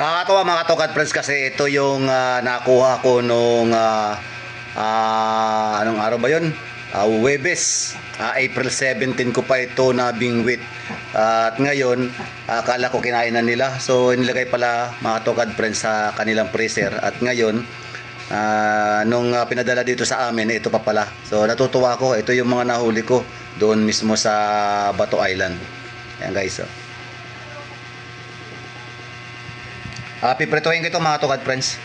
Nakakatawa mga Tokad Friends kasi ito yung ah, nakuha ko nung ah, ah, anong araw ba yun? Ah, Webes. Ah, April 17 ko pa ito na bingwit. Ah, at ngayon, akala ko kinain na nila. So nilagay pala mga Tokad Friends sa kanilang freezer. At ngayon, ah, nung ah, pinadala dito sa amin, ito pa pala. So natutuwa ko. Ito yung mga nahuli ko doon mismo sa Bato Island. Ayan guys. Oh. Ah, piprituhin ko ito mga tukad friends.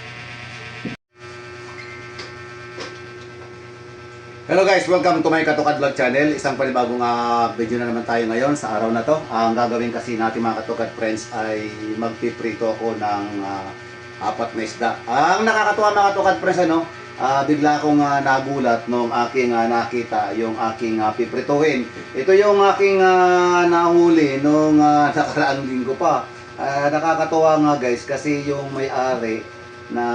Hello guys, welcome to my Katukad Vlog Channel. Isang panibagong ah, video na naman tayo ngayon sa araw na to. Ang gagawin kasi natin mga Katukad Friends ay magpiprito ako ng ah, apat na isda. Ang nakakatuwa mga Katukad Friends ano, ah, bigla akong ah, nagulat nung aking ah, nakita yung aking ah, piprituhin. Ito yung aking ah, nahuli nung ah, nakaraang linggo pa. Ah, nakakatuwa nga guys kasi yung may-ari na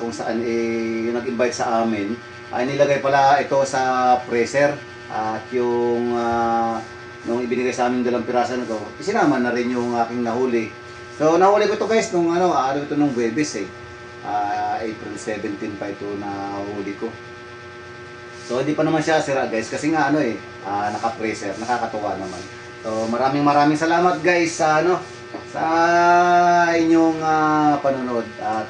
kung saan eh, yung nag-invite sa amin ay nilagay pala ito sa freezer at yung ah, nung ibinigay sa amin dalang pirasan na to isinama na rin yung aking nahuli. So nahuli ko to guys nung ano araw ito nung Webes eh. Ah, April 17 pa ito nahuli ko. So hindi pa naman siya sira guys kasi nga ano eh ah, naka-freezer. Nakakatuwa naman. So maraming maraming salamat guys sa ano sa inyong ah, panonood at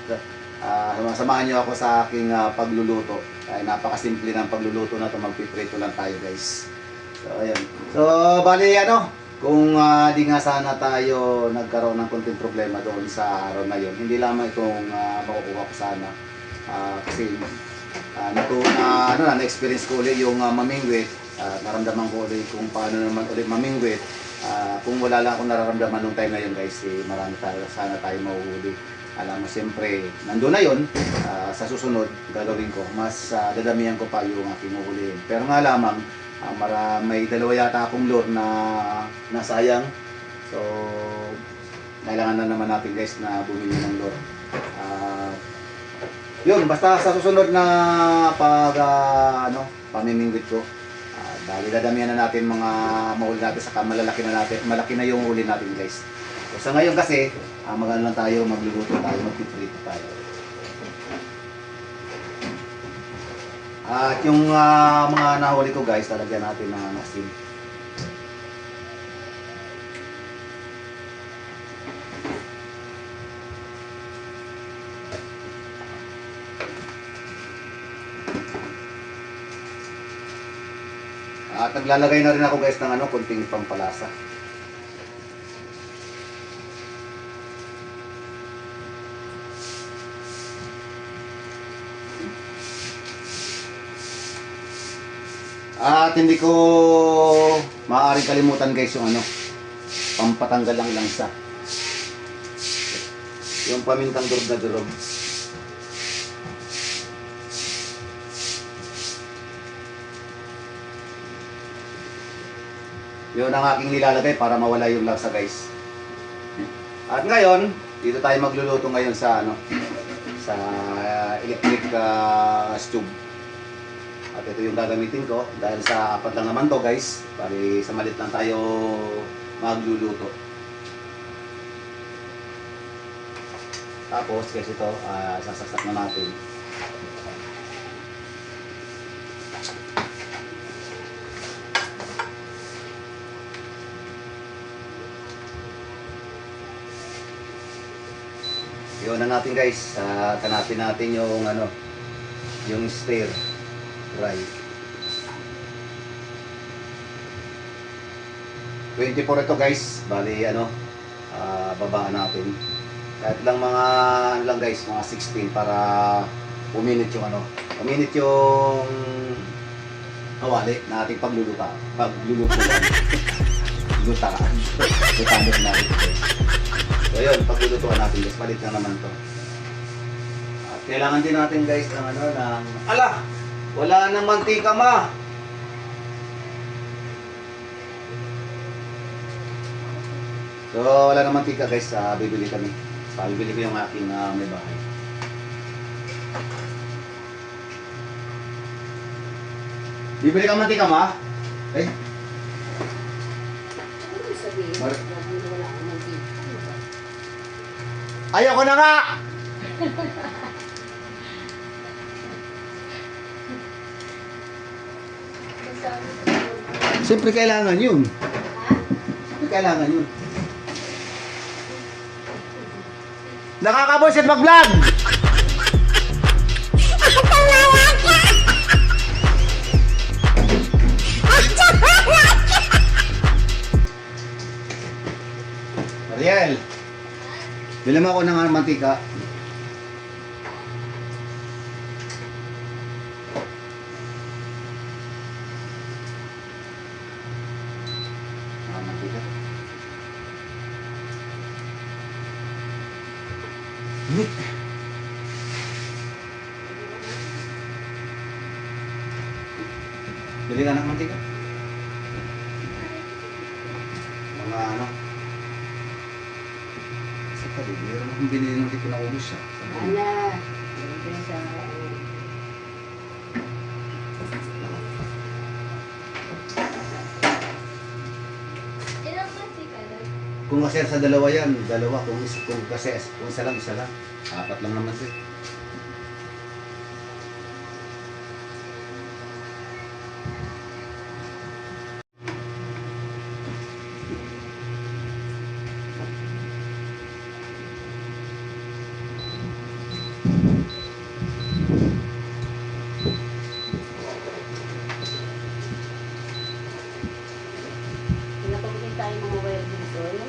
ah, samahan niyo ako sa aking ah, pagluluto. Ay napakasimple ng pagluluto na to, magpiprito lang tayo, guys. So ayun. So bali ano, kung ah, di nga sana tayo nagkaroon ng konting problema doon sa araw na yon, hindi lamang itong ah, makukuha ko sana. Ah, kasi uh, nato na ano na na-experience ko ulit yung uh, mamingwit at naramdaman ko ulit kung paano naman ulit mamingwit Ah, kung wala lang akong nararamdaman nung time na yun guys eh, marami tayo sana tayo mahuhuli alam mo siyempre nandun na yun. Ah, sa susunod gagawin ko mas ah, dadamihan ko pa yung aking huhulihin. Pero nga lamang ah, mara, may dalawa yata akong lure na nasayang so kailangan na naman natin guys na bumili ng lure. Ah, yun, basta sa susunod na pag ah, ano, pamimingwit ko, dahil dadamihan na natin mga mahuli natin saka malalaki na natin, malaki na yung huli natin guys. So, sa ngayon kasi, ah, magano lang tayo, magluluto tayo, magpiprito tayo. At yung ah, mga nahuli ko guys, talagyan natin ng asin. Naglalagay na rin ako guys ng ano, konting pampalasa. At hindi ko maaaring kalimutan guys yung ano, pampatanggal lang lang yung pamintang durog na durog. Yun ang aking nilalagay para mawala yung lasa guys. At ngayon, dito tayo magluluto ngayon sa ano sa uh, electric uh, stove. At ito yung gagamitin ko dahil sa apat lang naman to guys. Bali sa malit lang tayo magluluto. Tapos kasi ito, uh, sasaksak na natin. Na natin guys. Uh, kanapin natin yung ano, yung stir fry. 24 ito guys. Bali ano, ah, babaan natin. Kahit lang mga ano lang guys, mga 16 para uminit yung ano, uminit yung kawali na ating pagluluta. Pagluluto. Lutaan. Lutaan na natin guys. So yun, paglulutuan natin guys, palit na naman to. At kailangan din natin guys ng ano, ng... Ala! Wala nang mantika ma! So wala nang mantika guys, uh, bibili kami. So, bibili ko yung aking ah, may bahay. Bibili ka mantika ma? Eh, Ano sabihin? Mar- Lagi na wala akong mantika. Ano ba? Ayoko na nga! Siyempre kailangan yun. Siyempre kailangan yun. Nakakabusit mag-vlog! Bili mo ako ng mantika. Ah, mantika. Init. Bili ka ng mantika. Mga ano. Sa paligid, meron akong binili nung di ko naubos siya. Sabi Ala. Siyempre sa... Kung kasi sa dalawa yan, dalawa. Kung, isa, kung kasi kung isa lang, isa lang. Apat lang naman siya. Pinapagin tayo mga wire dito. Ano?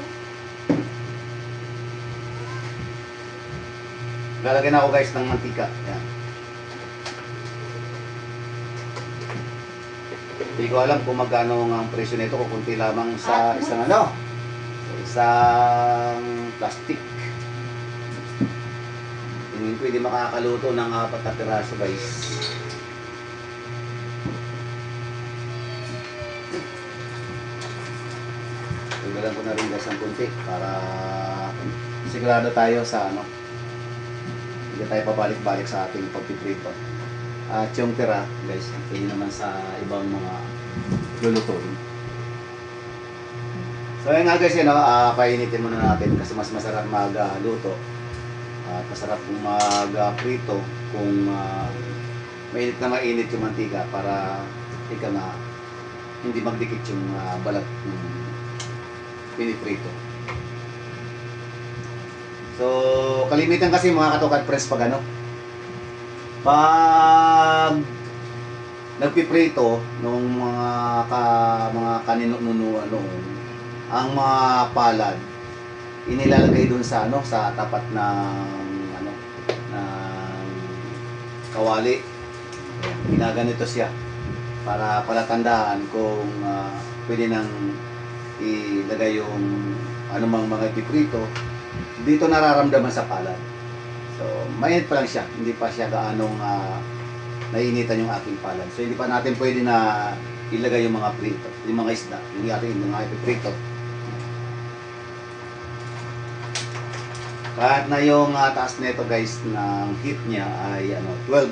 Lalagyan ako guys ng mantika. Yan. Hindi ko alam kung magkano ang presyo nito kung kunti lamang sa isang ano. Sa isang plastic. Tingin ko hindi makakaluto ng apat na piraso guys. Tanggalan ko na rin guys ng kunti para sigurado tayo sa ano hindi tayo pabalik-balik sa ating pagpiprito. At yung tira, guys, pwede naman sa ibang mga lulutuin. So ayun nga guys, yun, no, ah, painitin muna natin kasi mas masarap magluto. At masarap mag-prito kung ah, mainit na mainit yung mantika para ika nga hindi magdikit yung ah, balat ng piniprito. So, kalimitan kasi mga katukad press pag ano, pag nagpiprito nung mga ka, mga kaninunuan noon, ang mga palad inilalagay dun sa ano sa tapat ng ano ng kawali. Ginaganito siya para palatandaan kung ah, pwede nang ilagay yung anumang mga piprito dito nararamdaman sa palad. So, mainit pa lang siya. Hindi pa siya gaanong uh, nainitan yung aking palad. So, hindi pa natin pwede na ilagay yung mga prito, yung mga isda, yung ating mga ipiprito. Kahit na yung uh, taas nito guys ng heat niya ay ano 12.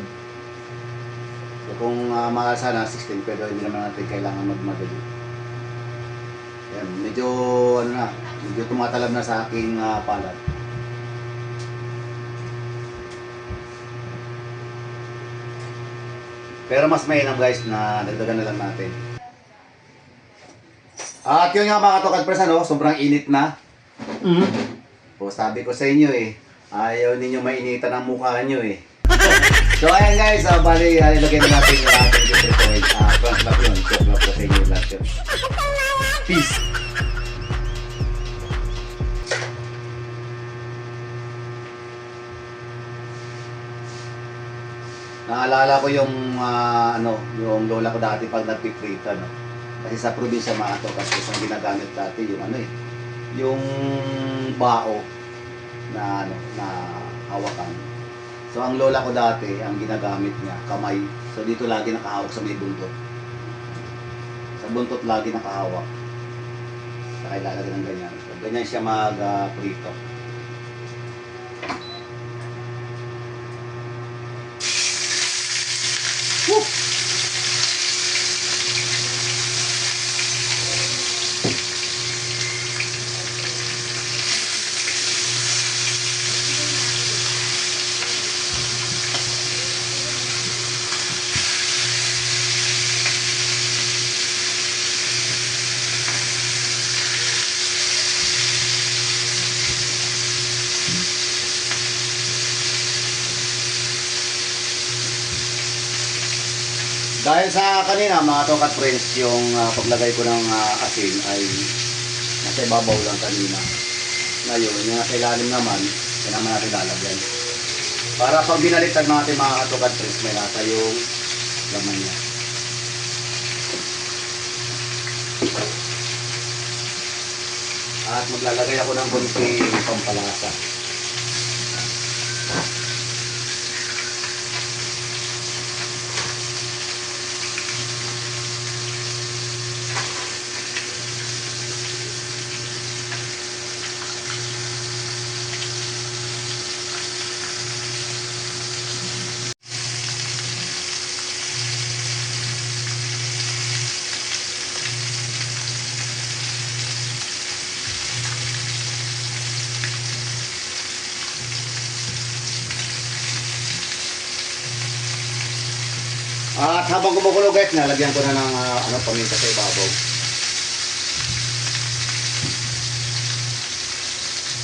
So, kung uh, makasa na 16 pero hindi naman natin kailangan magmadali. Yan, medyo ano na, medyo tumatalab na sa aking ah, palad. Pero mas mainam guys na dagdagan na lang natin. At yun nga mga katokad press ano, sobrang init na. Mm. O sabi ko sa inyo eh, ayaw ninyo mainitan ang mukha nyo eh. so ayan guys, uh, bali uh, ilagay na natin yung ating different oil. Ah, front lock yun, top lock sa inyo lahat yun. Peace! Naalala ko yung ah, ano, yung lola ko dati pag nagpiprita, no. Kasi sa probinsya mga to, kasi ang ginagamit dati yung ano eh, yung bao na ano, na hawakan. So ang lola ko dati, ang ginagamit niya, kamay. So dito lagi nakahawak sa may buntot. Sa buntot lagi nakahawak. Sa kailalagay ng ganyan. So ganyan siya mag-prito. Woo. Dahil sa kanina, mga tokat friends, yung ah, paglagay ko ng ah, asin ay nasa ibabaw lang kanina. Ngayon, yung nasa ilalim naman, yan naman natin lalagyan. Para pag binaliktad natin mga katokat friends, may lasa yung laman niya. At maglalagay ako ng konting pampalasa. At habang kumukulo guys, nalagyan ko na ng ah, ano, paminta sa ibabaw.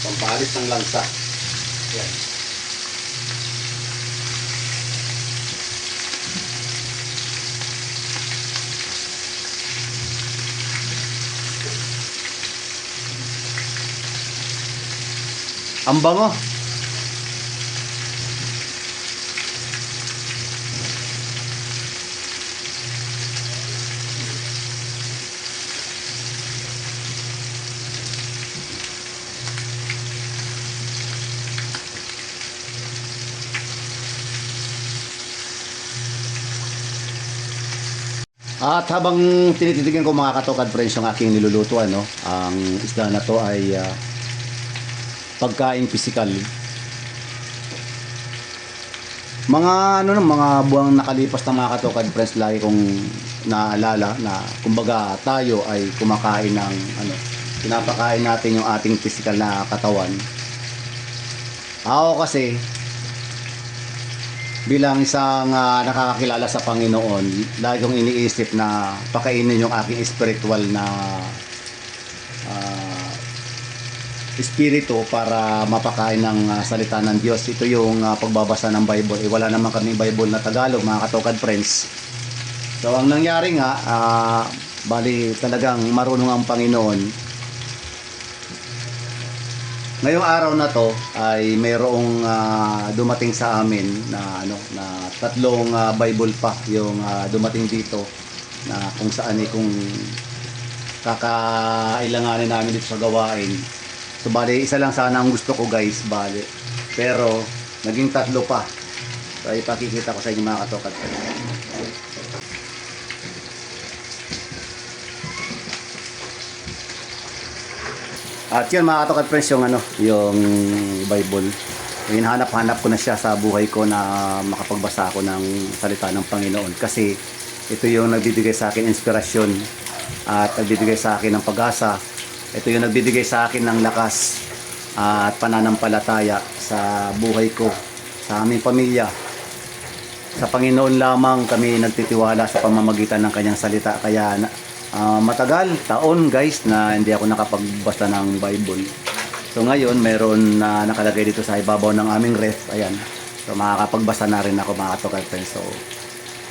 Pampalis ng lansa. Yan. Ang bango. At habang tinititigan ko mga katokad friends yung aking nilulutuan, no, ang isda na to ay ah, pagkain pisikal. Mga ano no, mga buwang nakalipas na mga katokad friends, lagi kong naalala na kumbaga tayo ay kumakain ng ano, pinapakain natin yung ating pisikal na katawan. Ako kasi, bilang isang ah, nakakakilala sa Panginoon, lagi kong iniisip na pakainin yung aking spiritual na ah, espiritu para mapakain ng ah, salita ng Diyos. Ito yung ah, pagbabasa ng Bible. Eh, wala naman kami Bible na Tagalog, mga katokad friends. So, ang nangyari nga, ah, bali talagang marunong ang Panginoon Ngayong araw na to ay mayroong ah, dumating sa amin na ano na tatlong ah, Bible pa yung ah, dumating dito na kung saan eh kung kakailanganin namin dito sa gawain. So bali isa lang sana ang gusto ko guys, bali. Pero naging tatlo pa. So ipakikita ko sa inyo mga katokat. At yun mga katokat friends yung ano, yung Bible. Hinahanap-hanap ko na siya sa buhay ko na makapagbasa ako ng salita ng Panginoon. Kasi ito yung nagbibigay sa akin inspirasyon at nagbibigay sa akin ng pag-asa. Ito yung nagbibigay sa akin ng lakas at pananampalataya sa buhay ko, sa aming pamilya. Sa Panginoon lamang kami nagtitiwala sa pamamagitan ng kanyang salita. Kaya Ah, matagal, taon guys, na hindi ako nakapagbasa ng Bible. So ngayon, meron na nakalagay dito sa ibabaw ng aming ref. Ayan. So makakapagbasa na rin ako mga katokad friends. So,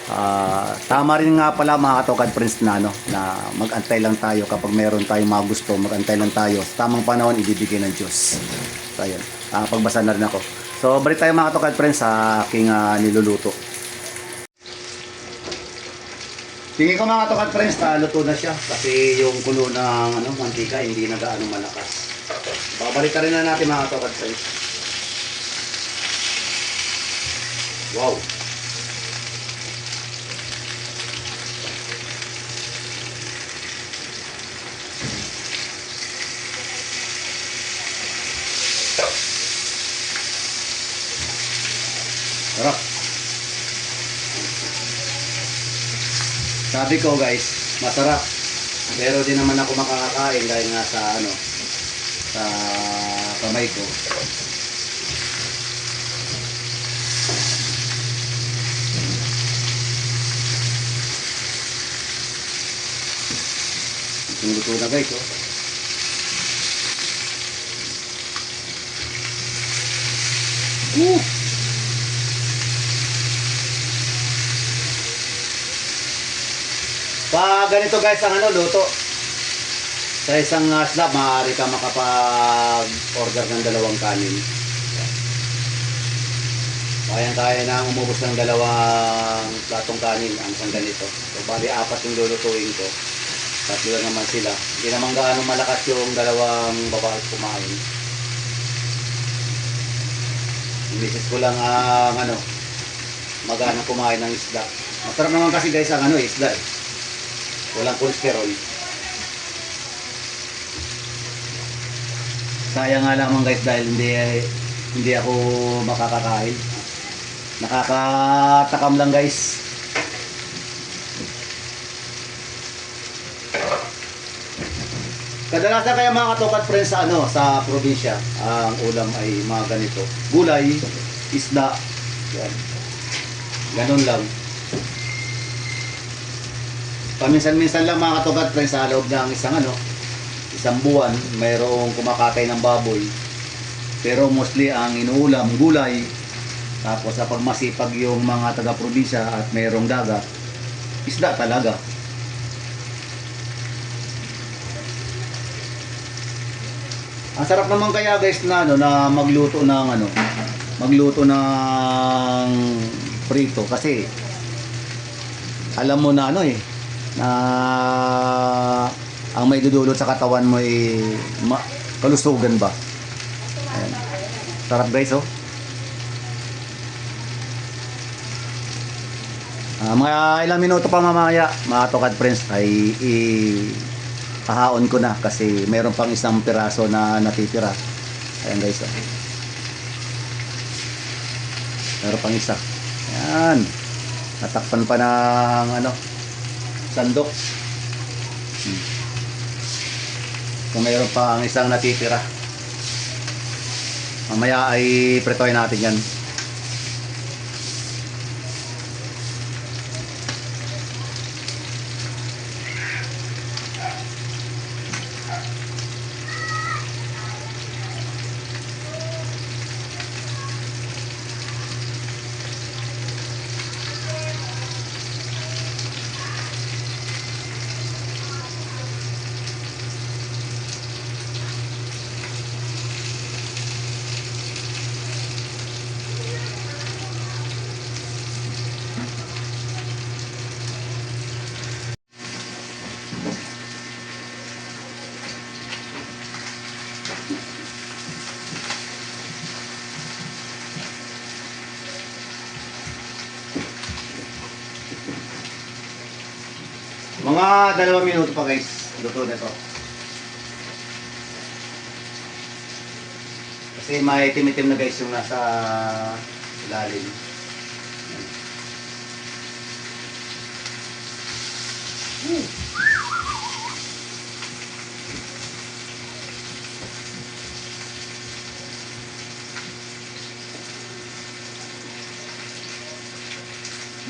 ah, tama rin nga pala mga katokad friends na, no, na mag-antay lang tayo kapag meron tayong mga gusto, mag-antay lang tayo. Sa tamang panahon, ibibigay ng Diyos. So ayan, nakapagbasa na rin ako. So balik tayo mga katokad friends sa aking ah, niluluto. Tingin ko mga tokat friends, na luto na siya kasi yung kulo ng ano, mantika hindi na gaano malakas. Babalik rin na natin mga tokat friends. Wow! Sarap! Sabi ko guys, masarap. Pero di naman ako makakakain dahil nga sa ano, sa kamay ko. Luto na guys, oh. Uh! Pag ganito guys ang ano, luto. Sa isang uh, slab, maaari ka makapag-order ng dalawang kanin. Kayang-kaya na umubos ng dalawang platong kanin ang isang ganito. So, bali apat yung lulutuin ko. Tatlo naman sila. Hindi naman gaano malakas yung dalawang babae kumain. Misis ko lang ang ano, magana kumain ng isda. Masarap naman kasi guys ang ano isda eh. Walang cholesterol. Sayang nga lamang guys dahil hindi hindi ako makakakain. Nakakatakam lang guys. Kadalasan kaya mga katokat friends sa ano sa probinsya, ang ulam ay mga ganito. Gulay, isda, yan. Ganun lang. Paminsan-minsan lang mga katokat friends sa loob ng isang ano, isang buwan, mayroong kumakatay ng baboy. Pero mostly ang inuulam, gulay, tapos sa pagmasipag yung mga taga-probinsya at mayroong dagat, isda talaga. Ang sarap naman kaya guys na ano na magluto ng ano, magluto ng prito kasi alam mo na ano eh na ang may dudulot sa katawan mo ay ma- kalusugan ba. Ayan. Sarap guys oh. Ah, mga ilang minuto pa mamaya, mga Tokad Friends, ay i hahaon ko na kasi meron pang isang piraso na natitira. Ayan guys. Oh. Meron pang isa. Ayan. Natakpan pa ng ano, sandok. Hmm. Mayroon pa ang isang natitira. Mamaya ay pretoy natin yan. Mga dalawang minuto pa guys. Luto na to. Kasi may timitim na guys yung nasa ilalim.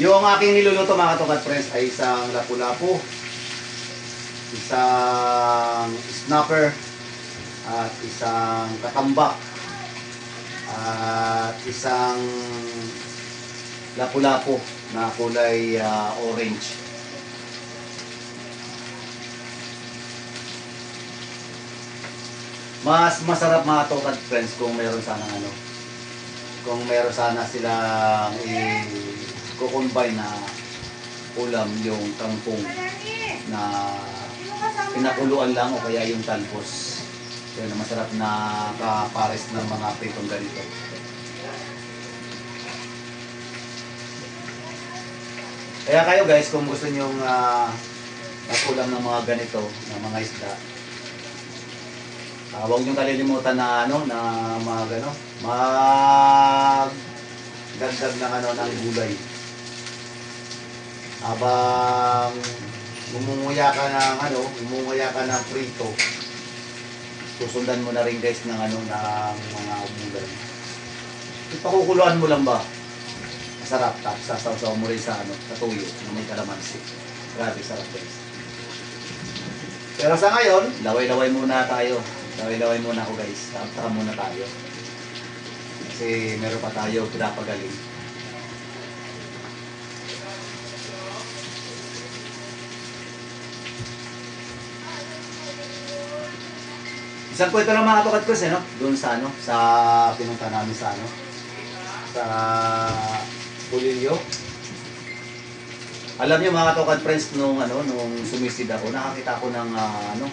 Yung aking niluluto mga katukat friends ay isang lapu-lapu, isang snapper, at isang katambak, at isang lapu-lapu na kulay ah, orange. Mas masarap mga katukat friends kung meron sana ano, kung meron sana silang i-combine na ulam yung kangkong na pinakuluan lang o kaya yung talbos. Kaya na masarap na kapares ng mga pritong ganito. Kaya kayo guys, kung gusto nyong uh, ulam ng mga ganito, ng mga isda, Ah, huwag niyong kalilimutan na ano na mag ano, mag dagdag ng ano ng gulay. Habang gumunguya ka ng ano, gumunguya ka ng prito. Susundan mo na rin guys ng ano ng mga gulay. Ipakukuluan mo lang ba? Masarap. Tapos sasawsaw mo rin sa ano, sa tuyo na may kalamansi. Grabe sarap guys. Pero sa ngayon, laway-laway muna tayo. Laway-laway muna ako guys. Tapos muna tayo. Kasi meron pa tayo pinapagaling. Isang kwento lang mga tukad ko no? Doon sa ano, sa pinunta namin sa ano, sa Pulilio. Alam niyo mga tukad friends, nung ano, nung sumisid ako, nakakita ko ng ah, ano,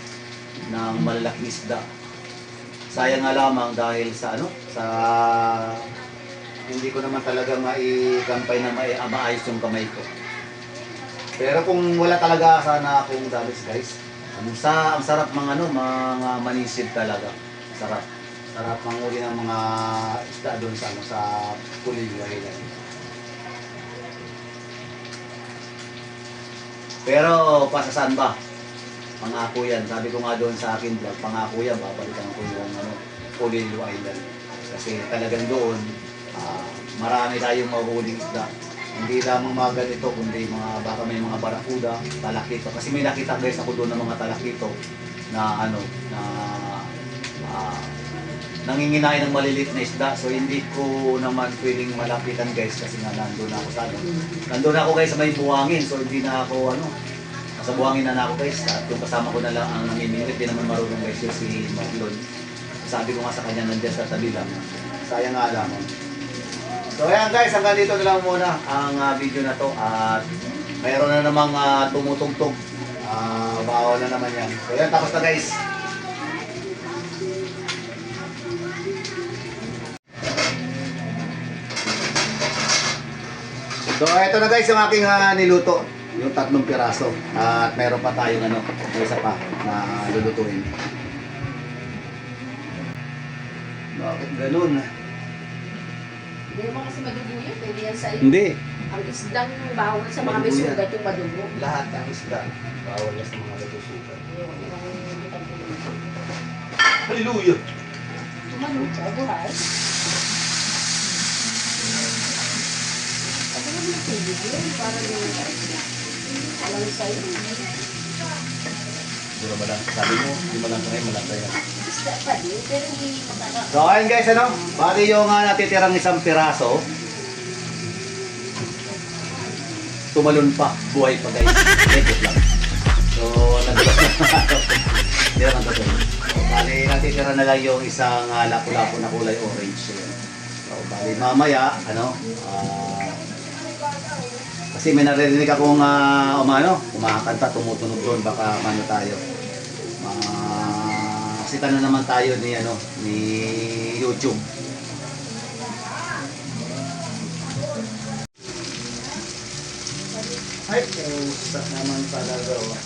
ng malalaking isda. Sayang nga lamang dahil sa ano, sa hindi ko naman talaga maikampay na mai maayos yung kamay ko. Pero kung wala talaga sana akong damage guys, ang, sa, ang sarap mga ano, mga manisid talaga. Sarap. Sarap manguli ng mga isda doon sa ano, sa Pulilio Island. Pero para saan ba? Pangako yan. Sabi ko nga doon sa akin vlog, pangako yan. Babalikan ko yung ano, Pulilio Island. Kasi talagang doon, ah, marami tayong mahuhuling isda. Hindi lamang mga ganito, kundi mga, baka may mga barakuda, talakito. Kasi may nakita guys ako doon ng mga talakito na ano, na ah, nanginginain ng maliliit na isda. So hindi ko naman pwedeng malapitan guys kasi nga nandun ako sa ano. Nandun ako guys sa may buwangin. So hindi na ako ano, nasa buwangin na, na ako guys. At yung kasama ko na lang ang namimingit. Hindi naman marunong guys yung si Marlon. Sabi ko nga sa kanya nandiyan sa tabi lang. Sayang nga lamang. So ayan guys, hanggang dito na lang muna ang ah, video na to. At mayroon na namang uh, tumutugtog. Ah, bawal na naman yan. So ayan, tapos na guys. So ito na guys yung aking ah, niluto. Yung tatlong piraso. At meron pa tayong ano, isa pa na lulutuin. Bakit ganun? Hindi mo kasi madugo yun. Pwede yan sa Hindi. Ang isdang bawal sa mga Madugo yan. bisugat yung madugo. Lahat ng isda. Bawal na sa mga yung butang pulo. Hallelujah! Tumanong ka, buhay. Ako naman nagtibig yun. Parang yung alam sa'yo. Hindi mo lang, sabi mo, hindi mo lang pero hindi mataka. So ayun guys, ano? Bali yung uh, natitirang isang piraso. Tumalon pa, buhay pa guys. Legit lang. So, Hindi naman totoo. So, bali natitira na lang yung isang uh, lapu-lapu na kulay orange. So, bali mamaya, ano, ah, kasi may naririnig akong uh, umano, kumakanta, tumutunog doon, baka mano tayo. Ah, kasi na naman tayo ni ano, ni YouTube. Ay, pusa naman talaga. oh.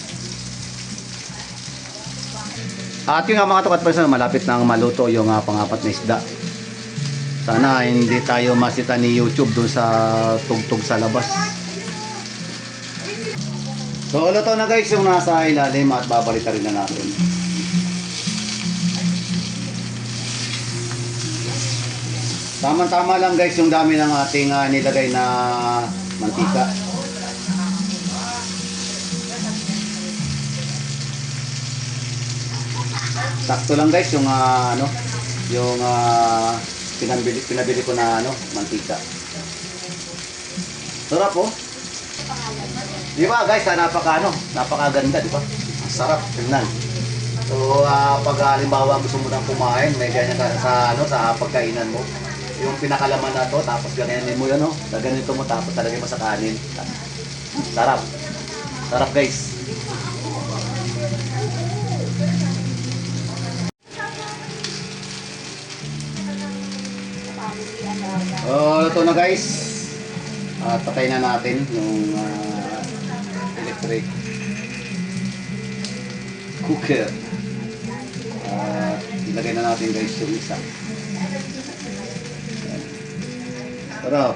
At yung nga mga tukat person, malapit na maluto yung uh, pangapat na isda. Sana hindi tayo masita ni YouTube doon sa tugtog sa labas. So, luto na guys yung nasa ilalim at babalik rin na natin. Tama-tama lang guys yung dami ng ating ah, nilagay na mantika. Sakto lang guys yung ah, ano, yung ah, pinabili, pinabili ko na ano, mantika. Sarap oh. Di ba guys, ah, napaka ano, napakaganda, di ba? Ang sarap tingnan. So, ah, pag halimbawa gusto mo nang kumain, may ganyan ka sa ano sa pagkainan mo. Yung pinakalaman na to, tapos ganyanin mo yan, oh. Gaganito mo, tapos talagay mo sa kanin. Sarap. Sarap guys. Oh, ito na guys. Ah, patay na natin yung ah, electric cooker. Ah, ilagay na natin guys yung isa. Sarap.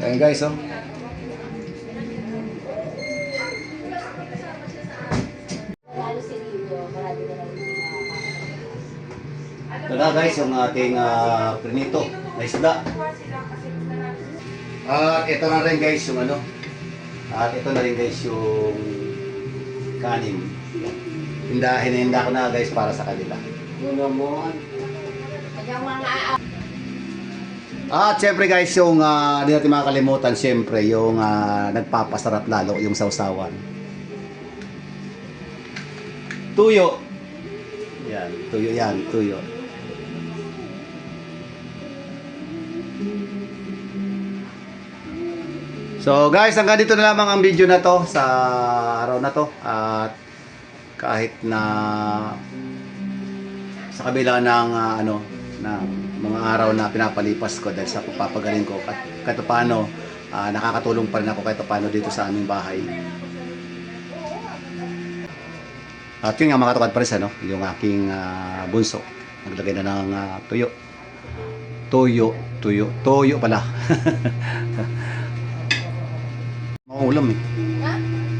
Ayan guys, oh. Na guys, yung ating ah, prinito na isda. At ito na rin guys yung ano. At ito na rin guys yung kanin. Hinda, hininda ko na guys para sa kanila. At syempre guys, yung ah, hindi natin makakalimutan, syempre, yung ah, nagpapasarap lalo, yung sausawan. Tuyo. Yan, tuyo yan, tuyo. So guys, hanggang dito na lamang ang video na to sa araw na to. At kahit na sa kabila ng ah, ano ng mga araw na pinapalipas ko dahil sa pagpapagaling ko at kahit paano nakakatulong pa rin ako kahit paano dito sa aming bahay. At yun nga mga katukad pares ano, yung aking ah, bunso. Naglagay na ng ah, tuyo. Tuyo, tuyo, tuyo pala. Mga ulam eh. Ha?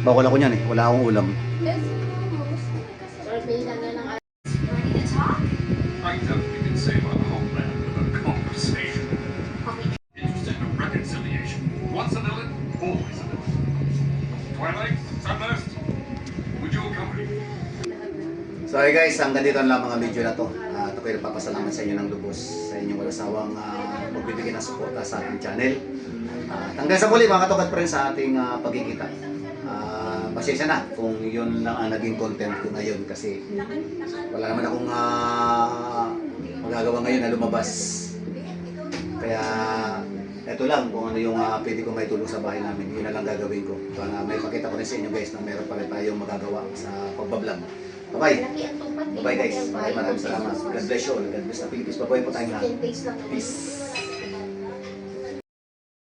Bawal ako niyan eh. Wala akong ulam. Yes, gusto ko kasi. Survey lang na ng I doubt we can save our homeland with a conversation. Interested in reconciliation. Once a villain, always a villain. Twilight, Sunburst, would you accompany me? So hey guys, hanggang dito lang mga video na to. At ako'y nagpapasalamat sa inyo ng lubos sa inyong walang sawang uh, magbibigay ng suporta sa ating channel. At hanggang sa muli mga katokat rin sa ating ah, pagkikita. Ah, pasensya na kung yun lang ang naging content ko ngayon kasi wala naman akong ah, magagawa ngayon na lumabas. Kaya eto lang kung ano yung ah, pwede ko may tulong sa bahay namin, yun na lang gagawin ko. Para may pakita ko rin sa inyo guys na meron pa rin tayong magagawa sa pagbablog. Bye-bye! Bye-bye guys. Maraming maraming salamat. God bless you all. God bless the Philippines. Bye-bye po tayong lahat. Peace.